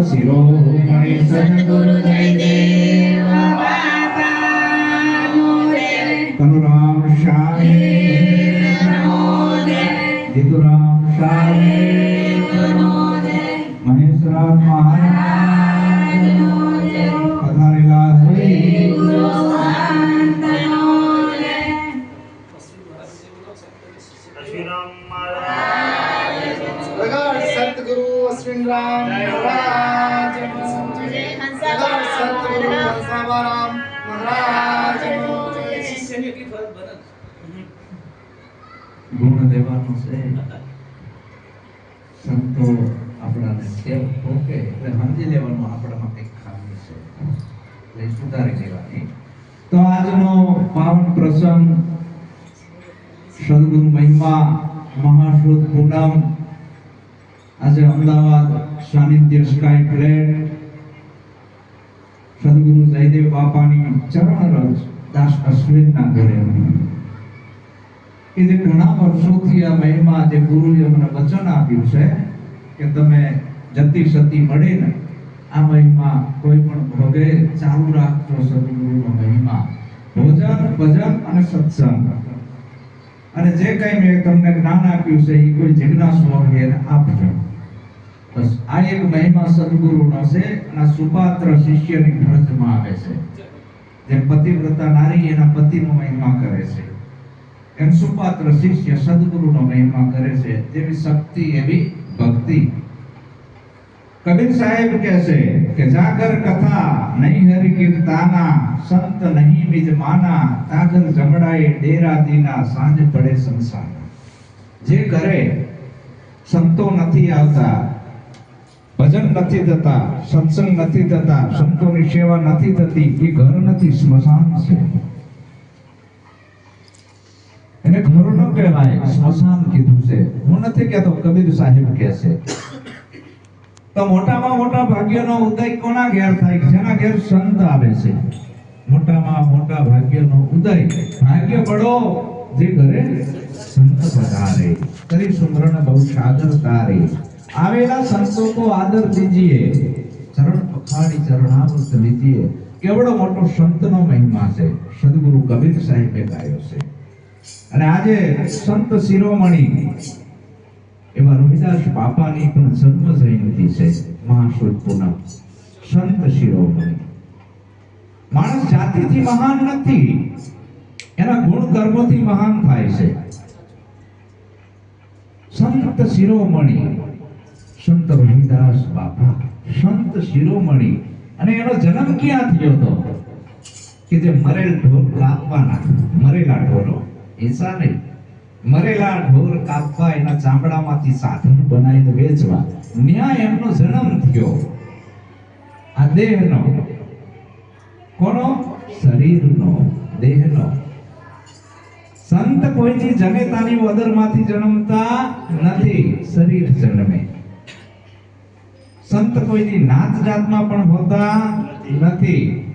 શિરોમણિ સદગુરુ જયદેવ બાપાનું રે કનુરામ શાહી પ્રમોદે જીતુરામ શાહી પ્રમોદે મહેશરામ મહારાજ રાજનું રે પધારેલા હરી ગુરુ સંતનું રે શ્રીરામ મહારાજ પ્રગાઢ સતગુરુ અશ્વિન રામ મહારાજ હંસાવારામ મહારાજ ગુણ દેવાનો છે સંતો આપણાને ટેવ ઠોકે એટલે સમજી લેવાનું આપણામાં કંઈક ખામી છે. એટલે સુધારી લેવાની. તો આજનો પાવન પ્રસંગ સદગુરુ મહિમા મહાશુદ્ધ પૂનમ આજે અમદાવાદ સાનિધ્ય સ્કાય ફ્લેટ સદગુરુ જયદેવ બાપાની ચરણ રજ દાસ અશ્વિનના ઘરે એ જે ઘણા વર્ષોથી આ મહિમા જે ગુરુએ મને વચન આપ્યું છે કે તમે જતી સતી મળે ને આ મહિમા કોઈ પણ ભોગે ચાલુ રાખજો સદગુરુનો મહિમા. ભોજન, ભજન અને સત્સંગ. અને જે કઈ મેં તમને જ્ઞાન આપ્યું છે એ કોઈ જિજ્ઞાસુ વગેરે આપજો. બસ. આ એક મહિમા સદગુરુનો છે અને સુપાત્ર શિષ્યની ફરજમાં આવે છે. જેમ પતિવ્રતા નારી એના પતિનો મહિમા કરે છે. એમ સુપાત્ર શિષ્ય સદગુરુનો મહિમા કરે છે. જેવી શક્તિ એવી ભક્તિ. કબીર સાહેબ કહે છે કે, જાગર કથા નહીં હરિ કીર્તાના, સંત નહીં બીજ માના તાગર જમડાએ ડેરા દીના સાંજ પડે સંસાર જે ઘરે સંતો નથી આવતા ભજન નથી થતા, સત્સંગ નથી થતા, સંતોની સેવા નથી થતી, એ ઘર નથી, સ્મશાન છે. એને ઘર ન કહેવાય, સ્મશાન કીધું છે. હું નથી કહેતો, કબીર સાહેબ કહે છે તો મોટામાં મોટા ભાગ્યનો ઉદય કોના ઘેર થાય? જેના ઘેર સંત આવે છે. મોટામાં મોટા ભાગ્યનો ઉદય. ભાગ્ય પડો જે ઘરે સંત પધારે. કરી સુમરણ બહુ સાદર તારે. આવેલા સંતો તો આદર દીજીએ. ચરણ પખાડી ચરણામૃત લીજીએ. કેવડો મોટો સંતનો મહિમા છે. સદગુરુ કબીર સાહેબે ગાયો છે. અને આજે સંત શિરોમણી એવા રોહિદાસ બાપાની પણ જન્મ જયંતિ છે. મહાશુદ્ધ પૂનમ સંત શિરોમણી. માણસ જાતિથી મહાન નથી. એના ગુણ કર્મોથી મહાન થાય છે. સંત શિરોમણી સંત રોહિદાસ બાપા, સંત શિરોમણી, અને એનો જન્મ ક્યાં થયો હતો? કે જે મરેલ ઢોર કાપવાના, મરેલા ઢોરો. એસા નહીં. મરેલા ઢોર કાપવા એના ચામડામાંથી સાધન બનાવીને વેચવા. ન્યાય એમનો જન્મ થયો. આ દેહનો. કોનો? શરીરનો. દેહનો. સંત કોઈની જનેતાની વદરમાંથી જન્મતા નથી. શરીર જન્મે. સંત કોઈની નાત જાતમાં પણ હોતા નથી.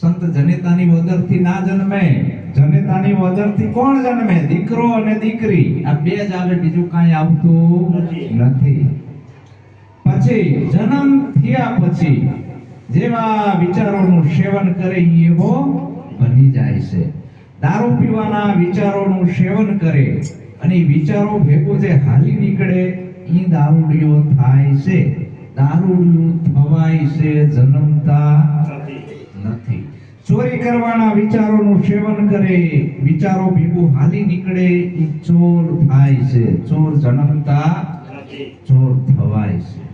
સંત જનેતાની વદરથી ના જન્મે. જનેતાની વદરથી કોણ જન્મે? દીકરો અને દીકરી. આ બે જ આવે બીજું કાંઈ આવતું નથી. પછી જન્મ થયા પછી જેવા વિચારોનું સેવન કરે એવો બની જાય છે. દારૂ પીવાના વિચારોનું સેવન કરે અને વિચારો ભેગું જે હાલી નીકળે ઈ દારૂડિયો થાય છે. દારૂડિયું થવાય છે જન્મતા નથી. ચોરી કરવાના વિચારોનું સેવન કરે વિચારો ભેગું હાલી નીકળે એ ચોર થાય છે. ચોર જન્મતા ચોર થવાય છે.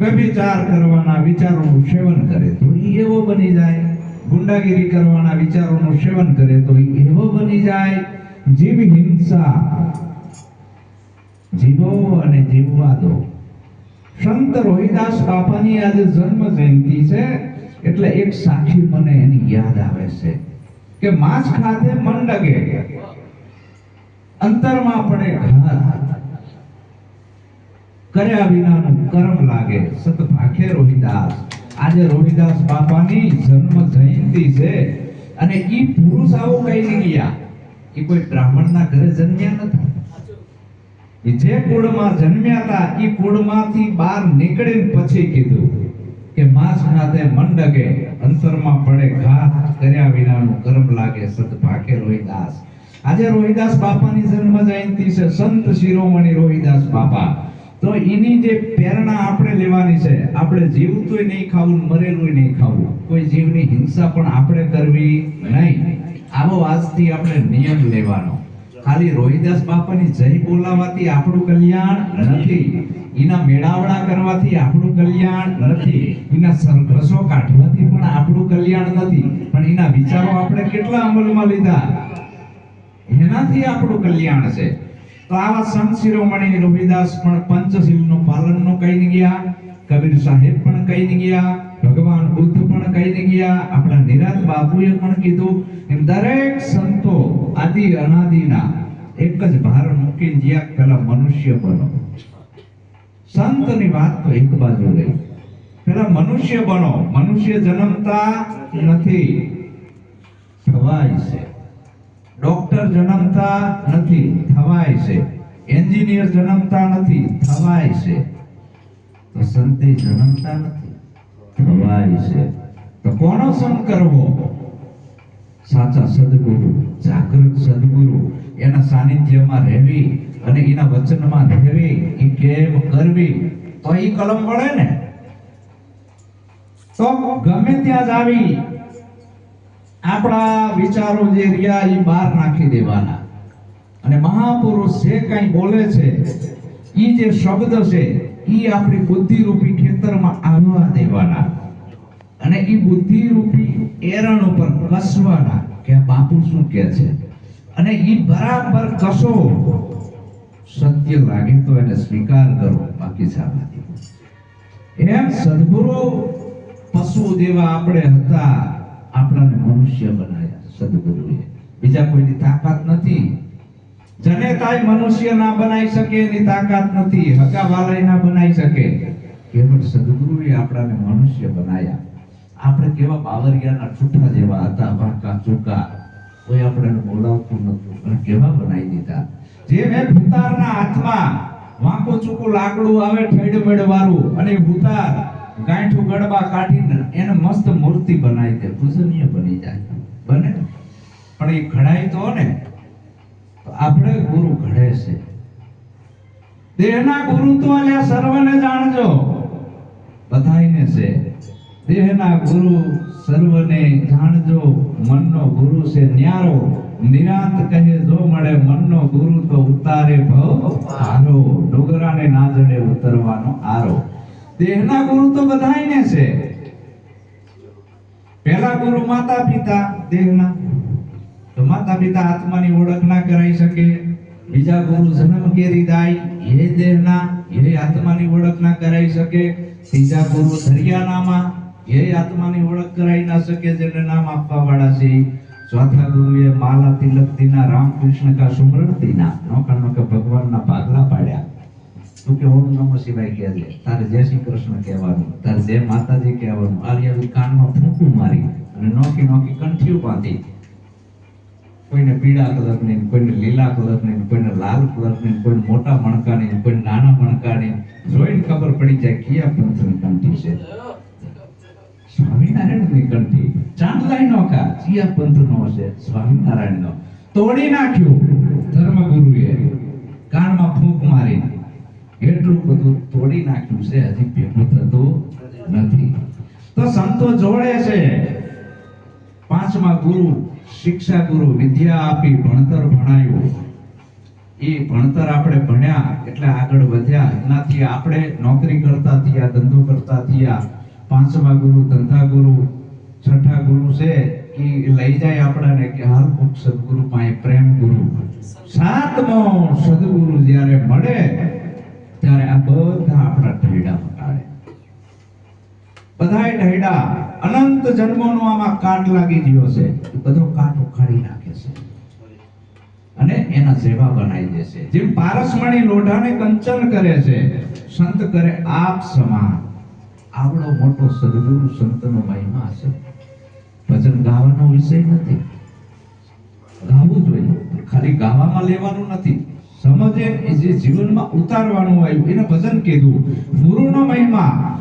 વ્યભિચાર કરવાના વિચારોનું સેવન કરે તો એ એવો બની જાય. ગુંડાગીરી કરવાના વિચારોનું સેવન કરે તો ઈ એવો બની જાય. જીવ હિંસા જીવો અને જીવવા દો સંત રોહિદાસ બાપાની આજે જન્મ જયંતિ છે, એટલે એક સાક્ષી મને એની યાદ આવે છે કે માછ ખાતે મન લગે અંતરમાં પડે ઘર કર્યા વિનાનું કર્મ લાગે. સત ભાખે રોહિદાસ. આજે રોહિદાસ બાપાની જન્મ જયંતિ છે અને ઈ પુરુષ આવો કઈ ગયા એ કોઈ બ્રાહ્મણના ઘરે જન્મ્યા નથી જે કુળમાં જન્મ્યા હતા, એ કુળમાંથી બહાર નીકળીને પછી કીધું કે માસ ખાતે મન અંતરમાં પડે ઘા કર્યા વિનાનું કર્મ લાગે સત ભાકે રોહિદાસ. આજે રોહિદાસ બાપાની જન્મ જયંતિ છે, સંત શિરોમણી રોહિદાસ બાપા. તો એની જે પ્રેરણા આપણે લેવાની છે, આપણે જીવતું નહીં ખાવું, મરેલુંય નહીં ખાવું. કોઈ જીવની હિંસા પણ આપણે કરવી નહીં. આવો આજથી આપણે નિયમ લેવાનો. ખાલી રોહિદાસ બાપાની જય બોલાવાથી આપણું કલ્યાણ નથી. એના મેળાવડા કરવાથી આપણું કલ્યાણ નથી. એના સરઘસો કાઢવાથી પણ આપણું કલ્યાણ નથી. પણ એના વિચારો આપણે કેટલા અમલમાં લીધા? એનાથી આપણું કલ્યાણ છે. તો આવા સંત શિરોમણી રોહિદાસ પણ પંચશીલનું પાલનનું કહી ગયા. કબીર સાહેબ પણ કહી ગયા. ભગવાન બુદ્ધ પણ કહી ગયા, આપણા નિરાજ બાપુએ પણ કીધું, એમ દરેક સંતો આદિ અનાદિના એક જ ભાર મૂકીને જ્યાં પેલા મનુષ્ય બનો. સંતની વાત તો એક બાજુ રહી. પેલા મનુષ્ય બનો, મનુષ્ય જન્મતા નથી. થવાય છે. ડોક્ટર જન્મતા નથી, થવાય છે. એન્જિનિયર જન્મતા નથી, થવાય છે. તો સંતે જન્મતા નથી. થવાય છે. તો કોનો સંગ કરવો? સાચા સદગુરુ, જાગૃત સદગુરુ, એના સાનિધ્યમાં રહેવી અને એના વચનમાં રહેવી, એ કેમ કરવી? તો એ કલમ વળે ને. તો ગમે ત્યાં જ આવી, આપણા વિચારો જે રહ્યા એ બહાર નાખી દેવાના. અને મહાપુરુષ જે કઈ બોલે છે એ જે શબ્દ છે એ આપણી બુદ્ધિ રૂપી ખેતરમાં આવવા દેવાના. અને એ બુદ્ધિ રૂપી એરણ ઉપર કસવાના કે બાપુ શું કહે છે? અને એ બરાબર કસો સત્ય લાગે તો એને સ્વીકાર કરો, બાકી જવા એમ સદગુરુ પશુ જેવા આપણે હતા, આપણાને મનુષ્ય બનાવ્યા સદગુરુએ. બીજા કોઈની તાકાત નથી જનેતાય મનુષ્ય ના બનાવી શકે એની તાકાત નથી. હકા વાલય ના બનાવી શકે. કેવળ સદગુરુએ આપણાને મનુષ્ય બનાયા. આપણે કેવા બાવરિયાના છૂટા જેવા હતા, વાંકા, ચૂકા. કોઈ આપણને બોલાવતું નતું અને કેવા બનાવી દીધા? જે મેં ભૂતારના હાથમાં વાંકો, ચૂકો, લાકડું આવે, ઠેડમેડ વાળું અને ભૂતાર ગાંઠું, ગડબા કાઢીને એને મસ્ત મૂર્તિ બનાવી દે. પૂજનીય બની જાય. બને? પણ એ ઘડાય તો ને આપણે ગુરુ ઘડે છે. દેહના ગુરુ તો સર્વને જાણજો. બધાયને છે. દેહના ગુરુ સર્વને જાણજો. મનનો ગુરુ છે ન્યારો. નિરાંત કહે જો મળે મનનો ગુરુ તો ઉતારે ભવ આરો ડોગરાને ના જડે ઉતરવાનો આરો. દેહના ગુરુ તો બધાયને છે. પહેલા ગુરુ માતા પિતા દેહના. માતા પિતા આત્માની ઓળખ ના કરાઈ શકે. બીજા ગુરુ જન્મ કેરી દાય હે દેહના હે આત્માની ઓળખ ના કરાઈ શકે. ત્રીજા ગુરુ દરિયાનામાં હે આત્માની ઓળખ કરાઈ ના શકે જેને નામ આપવા વાળા છે. ચોથા ગુરુએ માલા તિલક દીના રામકૃષ્ણ કા સુમરણ દીના નોકા નોકા ભગવાનના ભાગલા પાડ્યા. તું કે ઓમ નમો શિવાય કહેજે તારે જય શ્રી કૃષ્ણ કહેવાનું, તારે જય માતાજી કહેવાનું. આર્યવી કાનમાં ફૂંકું મારી અને નોકી નોકી કંઠીઓ બાંધી કોઈને પીળા કલરની, કોઈને લીલા કલરની, કોઈને લાલ કલરની, કોઈને મોટા મણકાની, કોઈને નાના મણકાની. જોઈને ખબર પડી જાય કયા પંથની કંઠી છે. સ્વામિનારાયણની કંઠી. ચાંદલાઈ નોખા કયા પંથનો સ્વામિનારાયણ સ્વામિનારાયણનો. તોડી નાખ્યું. ધર્મગુરુએ કાનમાં ફૂંક મારી. એટલું બધું તોડી નાખ્યું છે. હજી ભેગું થતું નથી. તો સંતો જોડે છે. પાંચમા ગુરુ, શિક્ષા ગુરુ, વિદ્યા આપી ભણતર ભણાયું. એ ભણતર આપણે ભણ્યા એટલે આગળ વધ્યા. એનાથી આપણે નોકરી કરતા થયા, ધંધો કરતા થયા. પાંચમા ગુરુ, ધંધા ગુરુ, છઠ્ઠા ગુરુ છે એ લઈ જાય આપણને કે હાલ કોક સદગુરુ પાસે પ્રેમ ગુરુ. સાતમો સદગુરુ જ્યારે મળે, ત્યારે આ બધા આપણા ઢેડા મટાડે. બધાય ઢેડા. અનંત જન્મોનો આમાં કાટ લાગી ગયો છે. બધો કાટ ઉખાડી નાખે છે. અને એના જેવા બનાવી દેશે જેમ પારસમણી લોઢાને કંચન કરે છે, સંત કરે આપ સમાન. આવડો મોટો સદગુરુ સંતનો મહિમા છે. ભજન ગાવાનો વિષય નથી. ગાવું જોઈએ ખાલી ગાવામાં લેવાનું નથી. સમજે એ જે જીવનમાં ઉતારવાનું આવ્યું, એને ભજન કીધું. ગુરુનો મહિમા.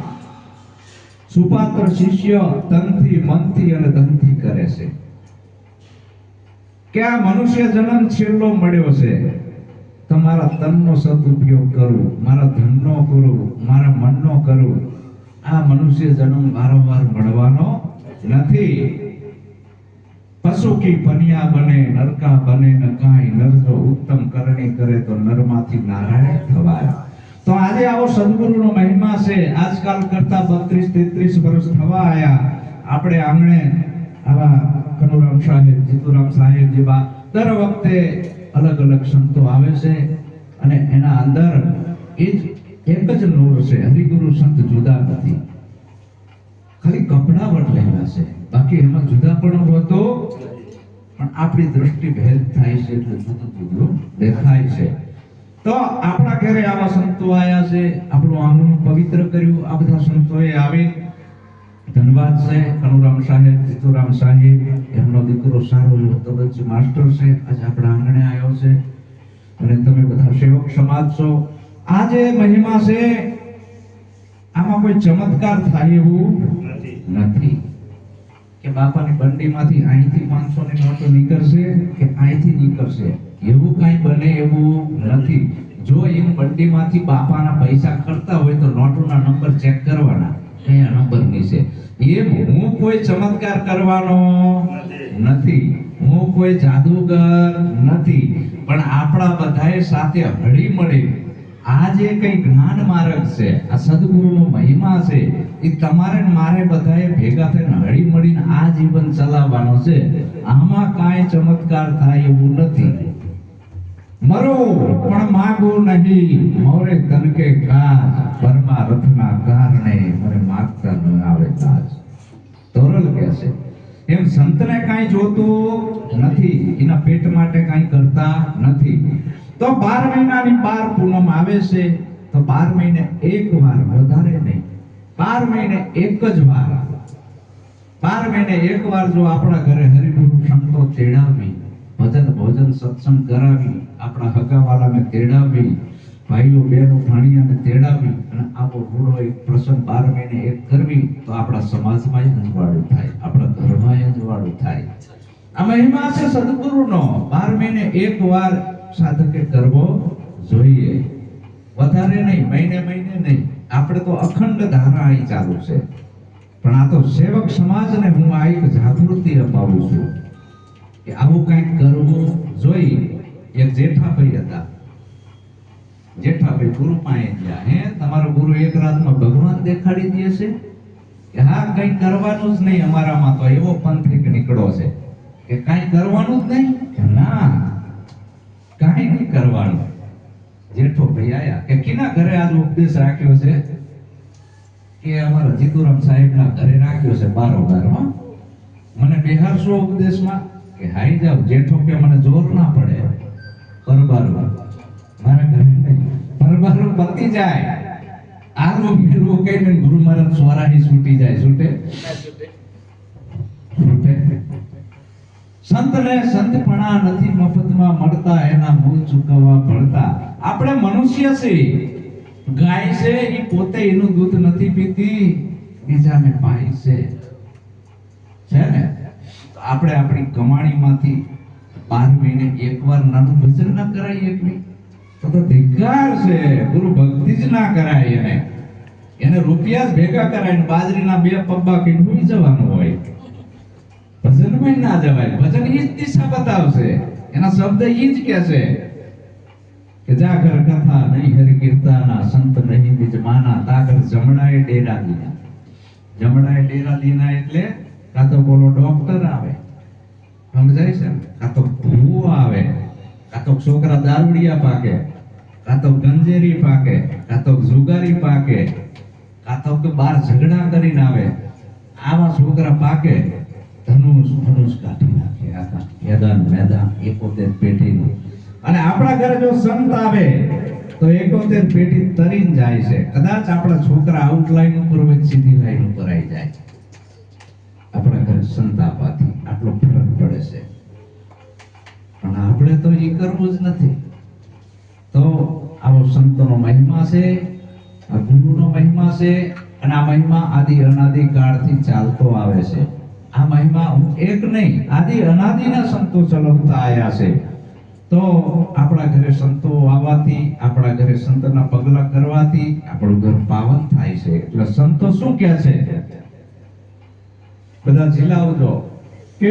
સુપાત્ર શિષ્ય તનથી મનથી અને ધનથી કરે છે. કે આ મનુષ્ય જન્મ છેલ્લો મળ્યો છે, તમારા તનનો સદુપયોગ કરું, મારા ધનનો કરું, મારા મનનો કરું. આ મનુષ્ય જન્મ વારંવાર મળવાનો નથી. પશુ કી પનિયા બને, નરકા બને ન કાંઈ નર જો ઉત્તમ કરણી કરે તો નરમાંથી નારાયણ થવાય. તો આજે આવો સદગુરુનો મહિમા છે. આજકાલ કરતા બત્રીસ, તેત્રીસ વર્ષ થવા આયા. આપણે આંગણે આવા કનુરામ સાહેબ, જીતુરામ સાહેબ જેવા દર વખતે અલગ અલગ સંતો આવે છે અને એના અંદર એ જ એક જ નૂર છે. હરિગુરુ સંત જુદા નથી. ખાલી કપડા લેવા છે. બાકી એમાં જુદા પણ હોતો. પણ આપણી દ્રષ્ટિ ભેદ થાય છે એટલે જુદું જુદું દેખાય છે. તો આપણા ઘરે આવા સંતો આવ્યા છે. આપણું આંગણું પવિત્ર કર્યું. આ બધા સંતોએ આવી. ધનવાદ છે. કનુરામ સાહેબ જીતુરામ સાહેબ એમનો દીકરો સારો એવો માસ્ટર છે. આજે આપણા આંગણે આવ્યો છે. અને તમે બધા સેવક સમાજ છો. આ જે મહિમા છે. આમાં કોઈ ચમત્કાર થાય એવું નથી. નથી. કે બાપાની બંડીમાંથી અહીંથી પાંચસો ની નોટો નીકળશે કે અહીંથી નીકળશે? એવું કાંઈ બને એવું નથી. જો એમ બંડીમાંથી બાપાના પૈસા કરતા હોય તો નોટોના નંબર ચેક કરવાના. કયા નંબરની છે? એમ હું કોઈ ચમત્કાર કરવાનો નથી. હું કોઈ જાદુગર નથી. પણ આપણા બધાએ સાથે હળી મળી. આ જે કઈ જ્ઞાન માર્ગ છે? આ સદગુરુનો મહિમા છે. એ તમારે મારે બધાએ ભેગા થઈને હળી મળીને આ જીવન ચલાવવાનો છે. આમાં કાંઈ ચમત્કાર થાય એવું નથી. મરો, પણ માગો નહીં. મોરે તનકે કાજ પરમારથના કારણે મને માગતા ન આવે કાજ તોરલ કે છે એમ સંતને કાંઈ જોતું નથી, એના પેટ માટે કાંઈ કરતા નથી. તો બાર મહિનાની બાર પૂનમ આવે છે, તો બાર મહિને એક વાર વધારે નહીં. બાર મહિને એક જ વાર. બાર મહિને એક વાર જો આપણા ઘરે હરિગુરુ સંતો તેડાવી ભજન, ભોજન, સત્સંગ કરાવી, આપણા હગાવાલાને તેડાવી, ભાઈઓ, બહેનો, ભાણિયાને તેડાવી અને આપણો રૂડો એક પ્રસંગ બાર મહિને એક કરવી, તો આપણા સમાજમાં અંજવાળું થાય, આપણા ઘરમાં અંજવાળું થાય. આ મહિમા છે સદગુરુનો. બાર મહિને એક વાર સાધકે કરવો જોઈએ. વધારે નહીં, મહિને મહિને નહીં. આપણે તો અખંડ ધારા અહીં ચાલુ છે. પણ આ તો સેવક સમાજને હું આ એક જાગૃતિ અપાવું છું. કે આવું કંઈક કરવું જોઈ એક જેઠાભાઈ હતા. જેઠાભાઈ ગુરુ પાસે ગયા. હે, તમારો ગુરુ એક રાતમાં ભગવાન દેખાડી દે છે? કે હા, કંઈ કરવાનું જ નહીં અમારામાં તો એવો પંથિક નીકળો છે. કે કાંઈ કરવાનું જ નહીં? ના, કાંઈ નહીં કરવાનું. જેઠો ભાઈ આયા. કે કિના ઘરે આજ ઉપદેશ રાખ્યો છે? કે અમારા જીતુરામ સાહેબના ઘરે રાખ્યો છે બારોબાર, હો. મને બેહારશો ઉપદેશમાં? કે હાઈ જાવ જેઠો કે મને જોર ના પડે. પરબાર. મારા ઘરે નહીં. પરબાર પતી જાય. આલો મેળવો કહીને ગુરુ મહારાજ સ્વરાહી છૂટી જાય. છૂટે? સંતને સંતપણા નથી, મફતમાં મળતા, એના મૂળ ચૂકવવા પડતા આપણે મનુષ્ય છે ગાય છે એ પોતે એનું દૂધ નથી પીતી. બીજાને પાય છે. છે ને? આપણે આપણી કમાણીમાંથી બાર મહિને એકવાર નાનું ભજન ના કરાય એકવી તો તો ધિકાર છે. ગુરુ ભક્તિ જ ના કરાય એને. એને રૂપિયા ભેગા કરાય બાજરીના બે પબ્બા કે ભૂલી જવાનું હોય. ભજનમાં ના જવાય. ભજન એ જ દિશા બતાવશે. એના શબ્દ એ જ કે છે કે જાગર કથા નહીં હરિ કીર્તાના, સંત નહીં બીજ માના તાગર જમણાએ ડેરા લીના જમણાએ ડેરા લીના એટલે કાં તો બોલો ડોક્ટર આવે. સમજાય છે? કાં તો ભૂવો આવે. કાં તો છોકરા દારૂડિયા પાકે. કાં તો ગંજેરી પાકે. કાં તો જુગારી પાકે. કાં તો બાર ઝઘડા કરીને આવે. આવા છોકરા પાકે. ધનુષ ધનુષ કાઢી નાખે આખા મેદાન મેદાન, એકોતેર પેઢીનું. અને આપણા ઘરે જો સંત આવે, તો એકોતેર પેઢી તરીને જાય છે. કદાચ આપણા છોકરા આઉટલાઈન ઉપર સીધી લાઈન ઉપર આવી જાય. આપણા ઘરે સંત આવવાથી આટલો ફરક પડે છે. પણ આપણે તો એ કરવું જ નથી. સંતોનો મહિમા છે, આ ગુરુનો મહિમા છે, અને આ મહિમા આદિ અનાદિ કાળથી ચાલતો આવે છે. આ મહિમા એક નહીં, આદિ અનાદિના સંતો ચલાવતા આવ્યા છે. તો આપણા ઘરે સંતો આવવાથી, આપણા ઘરે સંતના પગલા કરવાથી આપણું ઘર પાવન થાય છે. એટલે સંતો શું કહે છે? બધા જિલ્લાઓ કે